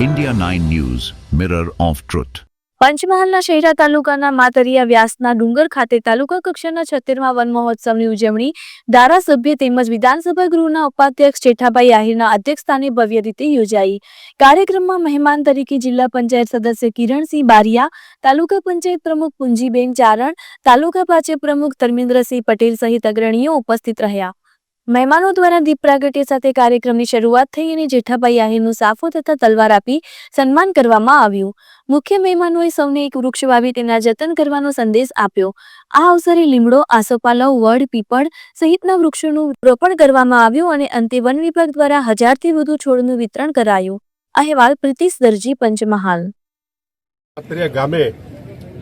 India 9 News, Mirror of Truth. પંચમહાલના શહેરા તાલુકાના માતરિયા વ્યાસના ડુંગર ખાતે તાલુકા કક્ષાના છત્તેરમાં વન મહોત્સવની ઉજવણી ધારાસભ્ય તેમજ વિધાનસભા ગૃહના ઉપાધ્યક્ષ જેઠાભાઈ આહિરના અધ્યક્ષસ્થાને ભવ્ય રીતે યોજાઈ કાર્યક્રમમાં મહેમાન તરીકે જિલ્લા પંચાયત સદસ્ય કિરણસિંહ બારિયા તાલુકા પંચાયત પ્રમુખ પુંજીબેન ચારણ તાલુકા પાચે પ્રમુખ ધર્મેન્દ્રસિંહ પટેલ સહિત અગ્રણીઓ ઉપસ્થિત રહ્યા મહેમાનો દ્વારા દીપ પ્રાગટ્ય સાથે કાર્યક્રમની શરૂઆત થઈ અને જેઠાભાઈ આહિરનું સાફો તથા તલવાર આપી સન્માન કરવામાં આવ્યું. મુખ્ય મહેમાનોએ સૌને એક વૃક્ષ વાવી તેના જતન કરવાનો સંદેશ આપ્યો. આ અવસરે લીમડો, આસોપાલવ, વડ, પીપળ સહિતના વૃક્ષોનું રોપણ કરવામાં આવ્યું અને અંતે વન વિભાગ દ્વારા હજારથી વધુ છોડનું વિતરણ કરાયું. અહેવાલ પ્રીતિશ દરજી, પંચમહાલ. ગામે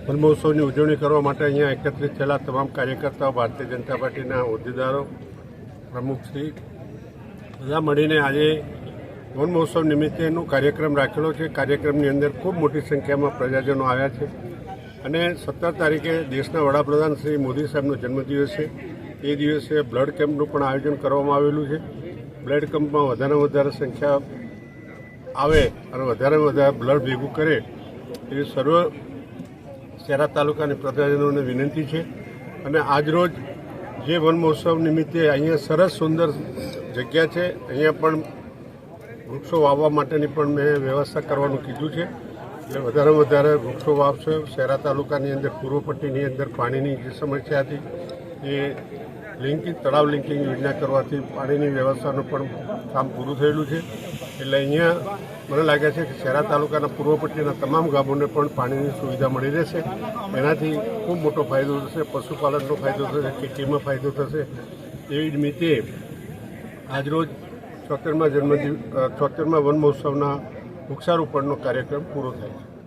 વનમહોત્સવની ઉજવણી કરવા માટે અહીંયા એકત્રિત થયેલા તમામ કાર્યકર્તાઓ, ભારતીય જનતા પાર્ટીના હોદ્દેદારો પ્રમુખશ્રી બધા મળીને આજે વન મહોત્સવ નિમિત્તેનો કાર્યક્રમ રાખેલો છે. કાર્યક્રમની અંદર ખૂબ મોટી સંખ્યામાં પ્રજાજનો આવ્યા છે. અને સત્તર તારીખે દેશના વડાપ્રધાન શ્રી મોદી સાહેબનો જન્મદિવસ છે. એ દિવસે બ્લડ કેમ્પનું પણ આયોજન કરવામાં આવેલું છે. બ્લડ કેમ્પમાં વધારે વધારે સંખ્યા આવે અને વધારે વધારે બ્લડ ભેગું કરે એવી સર્વ શહેરા તાલુકાની પ્રજાજનોને વિનંતી છે. અને આજરોજ જે વન મહોત્સવ નિમિત્તે અહીંયા સરસ સુંદર જગ્યા છે. અહીંયા પણ વૃક્ષો વાવવા માટેની પણ મેં વ્યવસ્થા કરવાનું કીધું છે. એટલે વધારે વધારે વૃક્ષો વાવશે. શહેરા તાલુકાની અંદર પૂર્વ પટ્ટીની અંદર પાણીની જે સમસ્યા હતી, એ લિંકિંગ, તળાવ લિંકિંગ યોજના કરવાથી પાણીની વ્યવસ્થાનું પણ કામ પૂરું થયેલું છે. એટલે અહીંયા મને લાગે છે કે શહેરા તાલુકાના પૂર્વ પટ્ટીના તમામ ગામોને પણ પાણીની સુવિધા મળી રહેશે. એનાથી ખૂબ મોટો ફાયદો થશે, પશુપાલનનો ફાયદો થશે, ખેતીમાં ફાયદો થશે. એવી નિમિત્તે આજરોજ છોતેરમાં જન્મદિવ છોતેરમાં વન મહોત્સવના વૃક્ષારોપણનો કાર્યક્રમ પૂરો થાય છે.